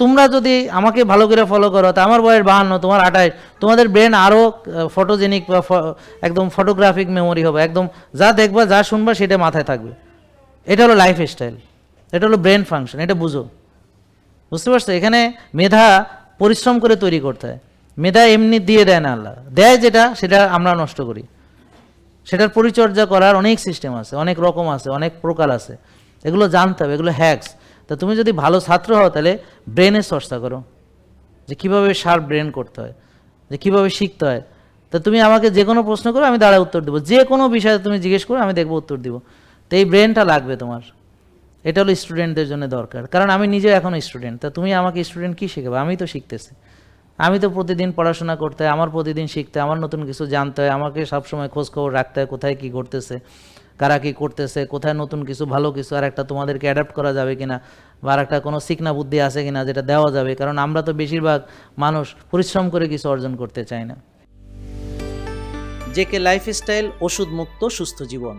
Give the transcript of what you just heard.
তোমরা যদি আমাকে ভালো করে ফলো করো, তা আমার বয়স বাহান্ন, তোমার আঠাশ তোমাদের ব্রেন আরও ফটোজেনিক বা একদম ফটোগ্রাফিক মেমোরি হবে। একদম যা দেখবা, যা শুনবা, সেটা মাথায় থাকবে। এটা হলো লাইফ স্টাইল এটা হলো ব্রেন ফাংশন এটা বুঝো। বুঝতে পারছ? এখানে মেধা পরিশ্রম করে তৈরি করতে হয়। মেধা এমনি দিয়ে দেয় না আল্লাহ। দেয় যেটা, সেটা আমরা নষ্ট করি। সেটার পরিচর্যা করার অনেক সিস্টেম আছে, অনেক রকম আছে, অনেক প্রকার আছে। এগুলো জানতে হবে, এগুলো হ্যাক্স তা তুমি যদি ভালো ছাত্র হও, তাহলে ব্রেনের চর্চা করো। যে কীভাবে শার্প ব্রেন করতে হয়, যে কীভাবে শিখতে হয়। তা তুমি আমাকে যে কোনো প্রশ্ন করো, আমি দাঁড়ায় উত্তর দেবো। যে কোনো বিষয়ে তুমি জিজ্ঞেস করো, আমি দেখব উত্তর দিব। তো এই ব্রেনটা লাগবে তোমার। এটা হলো স্টুডেন্টদের জন্য দরকার। কারণ আমি নিজে এখনও স্টুডেন্ট তা তুমি আমাকে স্টুডেন্ট কী শেখাবে? আমি তো শিখতেছি। আমি তো প্রতিদিন পড়াশোনা করতে হয়, আমার প্রতিদিন শিখতে আমার নতুন কিছু জানতে হয়, আমাকে সবসময় খোঁজ খবর রাখতে হয়, কোথায় কী ঘটতেছে। কারা কী করতেছে, কোথায় নতুন কিছু, ভালো কিছু, আর একটা তোমাদেরকে অ্যাডাপ্ট করা যাবে কিনা, বা আর একটা কোনো শিখনা বুদ্ধি আছে কিনা যেটা দেওয়া যাবে, কারণ আমরা তো বেশিরভাগ মানুষ পরিশ্রম করে কিছু অর্জন করতে চাই না। জেকে লাইফস্টাইল ওষুধ মুক্ত সুস্থ জীবন।